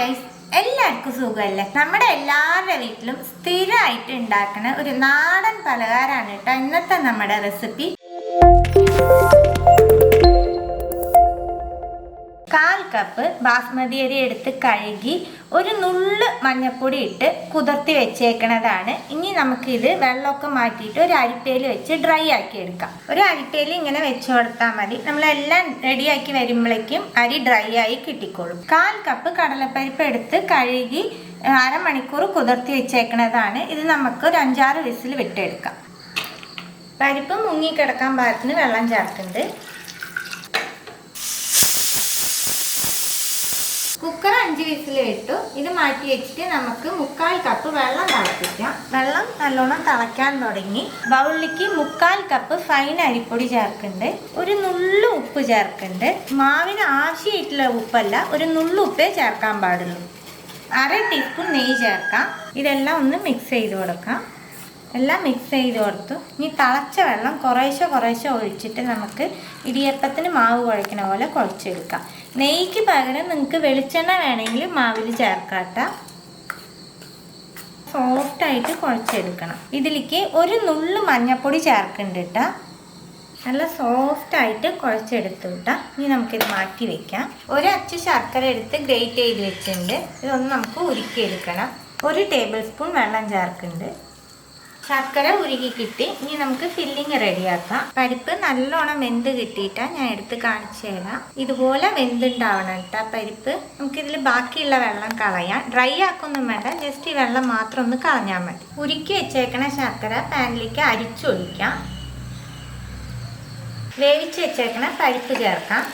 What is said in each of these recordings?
Guys എല്ലാവർക്കും സുഖമല്ലേ? നമ്മുടെ എല്ലാവരുടെ വീട്ടിലും സ്ഥിരമായിട്ട് ഉണ്ടാക്കുന്ന ഒരു നാടൻ പലഹാരമാണ് കേട്ടോ ഇന്നത്തെ നമ്മുടെ റെസിപ്പി കപ്പ് ബാസ്മതി അരി എടുത്ത് കഴുകി ഒരു നുള്ള് മഞ്ഞപ്പൊടി ഇട്ട് കുതിർത്തി വെച്ചേക്കണതാണ്. ഇനി നമുക്കിത് വെള്ളമൊക്കെ മാറ്റിയിട്ട് ഒരു അരിപ്പയിൽ വെച്ച് ഡ്രൈ ആക്കി എടുക്കാം. ഒരു അരിപ്പയിൽ ഇങ്ങനെ വെച്ച് കൊടുത്താൽ മതി. നമ്മളെല്ലാം റെഡിയാക്കി വരുമ്പോഴേക്കും അരി ഡ്രൈ ആയി കിട്ടിക്കോളും. കാൽ കപ്പ് കടലപ്പരിപ്പ് എടുത്ത് കഴുകി അരമണിക്കൂർ കുതിർത്തി വെച്ചേക്കണതാണ്. ഇത് നമുക്ക് ഒരു അഞ്ചാറ് വിസിൽ വിട്ടെടുക്കാം. പരിപ്പ് മുങ്ങിക്കിടക്കാൻ പാകത്തിന് വെള്ളം ചേർക്കുന്നുണ്ട്. അഞ്ച് വിസിൽ ഇട്ടു. ഇത് മാറ്റി വെച്ചിട്ട് നമുക്ക് മുക്കാൽ കപ്പ് വെള്ളം തിളപ്പിക്കാം. വെള്ളം നല്ലോണം തിളയ്ക്കാൻ തുടങ്ങി. ബൗളിലേക്ക് മുക്കാൽ കപ്പ് ഫൈൻ അരിപ്പൊടി ചേർക്കുന്നുണ്ട്. ഒരു നുള്ളു ഉപ്പ് ചേർക്കുന്നുണ്ട്. മാവിന് ആവശ്യമായിട്ടുള്ള ഉപ്പല്ല ഒരു നുള്ളു ഉപ്പേ ചേർക്കാൻ പാടുള്ളൂ. അര ടീസ്പൂൺ നെയ്യ് ചേർക്കാം. ഇതെല്ലാം ഒന്ന് മിക്സ് ചെയ്ത് കൊടുക്കാം. എല്ലാം മിക്സ് ചെയ്ത് കൊടുത്തു. ഇനി തിളച്ച വെള്ളം കുറേശ്ശെ കുറേശ്ശെ ഒഴിച്ചിട്ട് നമുക്ക് ഇടിയപ്പത്തിന് മാവ് കുഴക്കണ പോലെ കുഴച്ചെടുക്കാം. നെയ്ക്ക് പകരം നിങ്ങൾക്ക് വെളിച്ചെണ്ണ വേണമെങ്കിൽ മാവിൽ ചേർക്കാട്ട. സോഫ്റ്റായിട്ട് കുഴച്ചെടുക്കണം. ഇതിലേക്ക് ഒരു നുള്ള് മഞ്ഞൾപ്പൊടി ചേർക്കുന്നുണ്ട് നല്ല സോഫ്റ്റായിട്ട് കുഴച്ചെടുത്തു കേട്ടോ ഇനി നമുക്കിത് മാറ്റി വെക്കാം. ഒരു ശർക്കര എടുത്ത് ഗ്രേറ്റ് ചെയ്ത് വെച്ചിട്ടുണ്ട്. ഇതൊന്ന് നമുക്ക് ഉരുക്കിയെടുക്കണം. ഒരു ടേബിൾ സ്പൂൺ വെള്ളം ചേർക്കുന്നുണ്ട്. ശർക്കര ഉരുകി കിട്ടി ഇനി നമുക്ക് ഫില്ലിങ് റെഡിയാക്കാം. പരിപ്പ് നല്ലോണം വെന്ത് കിട്ടിയിട്ടാ ഞാൻ എടുത്ത് കാണിച്ചു തരാം. ഇതുപോലെ വെന്തുണ്ടാവണം കേട്ടോ പരിപ്പ്. നമുക്കിതിൽ ബാക്കിയുള്ള വെള്ളം കളയാം. ഡ്രൈ ആക്കൊന്നും വേണ്ട. ജസ്റ്റ് ഈ വെള്ളം മാത്രം ഒന്ന് കളഞ്ഞാൽ മതി. ഉരുക്കി വെച്ചേക്കണ ശർക്കര പാനിലേക്ക് അരിച്ചൊഴിക്കാം. വേവിച്ച് വെച്ചേക്കണ പരിപ്പ് ചേർക്കാം.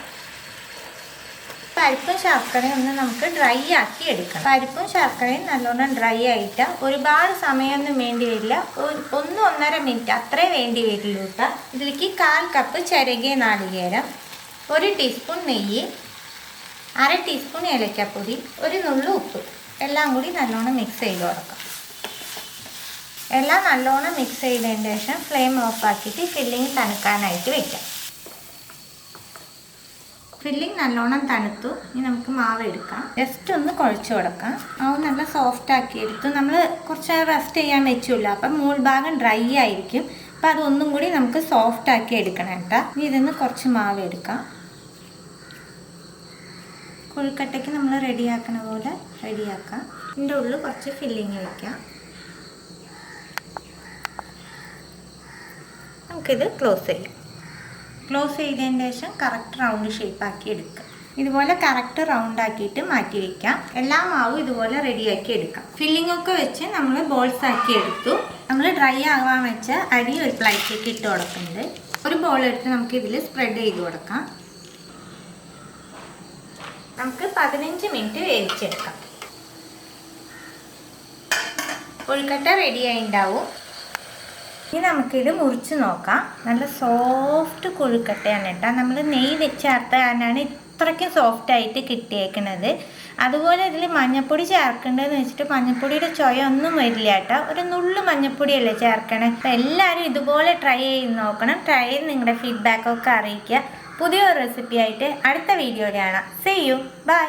പരിപ്പും ശർക്കരയും ഒന്ന് നമുക്ക് ഡ്രൈ ആക്കി എടുക്കണം. പരിപ്പും ശർക്കരയും നല്ലോണം ഡ്രൈ ആയിട്ട് ഒരുപാട് സമയമൊന്നും വേണ്ടി വരില്ല. ഒന്ന് ഒന്നര മിനിറ്റ് അത്രേ വേണ്ടി വരില്ല കേട്ടോ ഇതിലേക്ക് കാൽ കപ്പ് ചിരകിയ നാളികേരം ഒരു ടീസ്പൂൺ നെയ്യ് അര ടീസ്പൂൺ ഏലക്കപ്പൊടി ഒരു നുള്ളു ഉപ്പ്. എല്ലാം കൂടി നല്ലോണം മിക്സ് ചെയ്ത് കൊടുക്കാം. എല്ലാം നല്ലോണം മിക്സ് ചെയ്തതിന് ശേഷം ഫ്ലെയിം ഓഫ് ആക്കിയിട്ട് ഫില്ലിങ് തണുക്കാനായിട്ട് വെക്കാം. ഫില്ലിങ് നല്ലോണം തണുത്തു. ഇനി നമുക്ക് മാവ് എടുക്കാം. ജസ്റ്റ് ഒന്ന് കുഴച്ച് കൊടുക്കാം. മാവ് നല്ല സോഫ്റ്റ് ആക്കി എടുത്തു. നമ്മൾ കുറച്ച് റെസ്റ്റ് ചെയ്യാൻ വെച്ചില്ല അപ്പം മൂൾ ഭാഗം ഡ്രൈ ആയിരിക്കും. അപ്പം അതൊന്നും കൂടി നമുക്ക് സോഫ്റ്റ് ആക്കി എടുക്കണം കേട്ടോ. ഇനി ഇതിന്ന് കുറച്ച് മാവ് എടുക്കാം. കൊഴുക്കട്ടയ്ക്ക് നമ്മൾ റെഡിയാക്കണ പോലെ റെഡിയാക്കാം ഇതിന്റെ ഉള്ളിൽ കുറച്ച് ഫില്ലിങ് വയ്ക്കാം നമുക്കിത് ക്ലോസ് ചെയ്യാം. ക്ലോസ് ചെയ്തതിന് ശേഷം കറക്റ്റ് റൗണ്ട് ഷേപ്പ് ആക്കി എടുക്കുക. ഇതുപോലെ കറക്റ്റ് റൗണ്ട് ആക്കിയിട്ട് മാറ്റി വെക്കാം. എല്ലാ മാവും ഇതുപോലെ റെഡിയാക്കി എടുക്കാം. ഫില്ലിംഗ് ഒക്കെ വെച്ച് നമ്മൾ ബോൾസ് ആക്കി എടുത്തു. നമ്മൾ ഡ്രൈ ആവാൻ വെച്ച അരി ഒരു പ്ലേറ്റിലേക്ക് ഇട്ട് കൊടുക്കുന്നുണ്ട്. ഒരു ബോൾ എടുത്ത് നമുക്ക് ഇതിൽ സ്പ്രെഡ് ചെയ്ത് കൊടുക്കാം. നമുക്ക് പതിനഞ്ച് മിനിറ്റ് വേവിച്ചെടുക്കാം. കൊഴുക്കട്ട റെഡിയായി ഉണ്ടാവും. ഇനി നമുക്കിത് മുറിച്ച് നോക്കാം. നല്ല സോഫ്റ്റ് കൊഴുക്കട്ടയാണ് കേട്ടോ. നമ്മൾ നെയ്യ് ഇത്രയ്ക്ക് സോഫ്റ്റായിട്ട് സോഫ്റ്റ് ആയിട്ട് കിട്ടിയേക്കുന്നത് അതുപോലെ ഇതിൽ മഞ്ഞപ്പൊടി ചേർക്കേണ്ടതെന്ന് വെച്ചിട്ട് മഞ്ഞപ്പൊടിയുടെ ചൊയ ഒന്നും വരില്ല കേട്ടോ. ഒരു നുള്ളു മഞ്ഞപ്പൊടിയല്ലേ ചേർക്കണേ. അപ്പം എല്ലാവരും ഇതുപോലെ ട്രൈ ചെയ്ത് നോക്കണം. ട്രൈ ചെയ്ത് നിങ്ങളുടെ ഫീഡ്ബാക്കൊക്കെ അറിയിക്കുക. പുതിയൊരു റെസിപ്പി ആയിട്ട് അടുത്ത വീഡിയോയിൽ കാണാം. Say you by